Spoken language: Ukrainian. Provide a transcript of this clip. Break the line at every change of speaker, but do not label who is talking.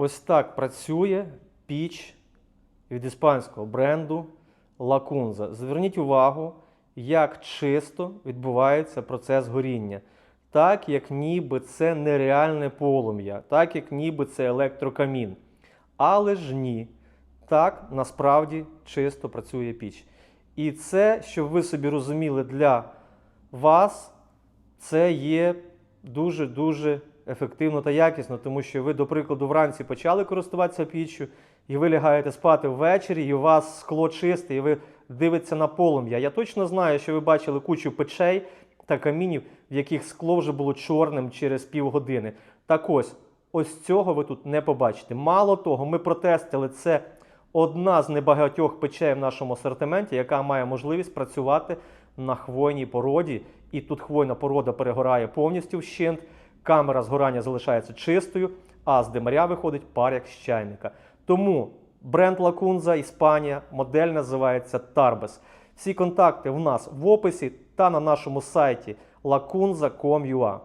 Ось так працює піч від іспанського бренду Лакунза. Зверніть увагу, як чисто відбувається процес горіння. Так, як ніби це нереальне полум'я, так як ніби це електрокамін. Але ж ні. Так насправді чисто працює піч. І це, щоб ви собі розуміли, для вас це є дуже-дуже ефективно та якісно, тому що ви, до прикладу, вранці почали користуватися піччю, і ви лягаєте спати ввечері, і у вас скло чисте, і ви дивитеся на полум'я. Я точно знаю, що ви бачили кучу печей та камінів, в яких скло вже було чорним через півгодини. Так ось, ось цього ви тут не побачите. Мало того, ми протестили це одна з небагатьох печей в нашому асортименті, яка має можливість працювати на хвойній породі. І тут хвойна порода перегорає повністю вщент, камера згорання залишається чистою, а з димаря виходить пар як з чайника. Тому бренд Лакунза, Іспанія, модель називається Tarbes. Всі контакти в нас в описі та на нашому сайті lacunza.com.ua.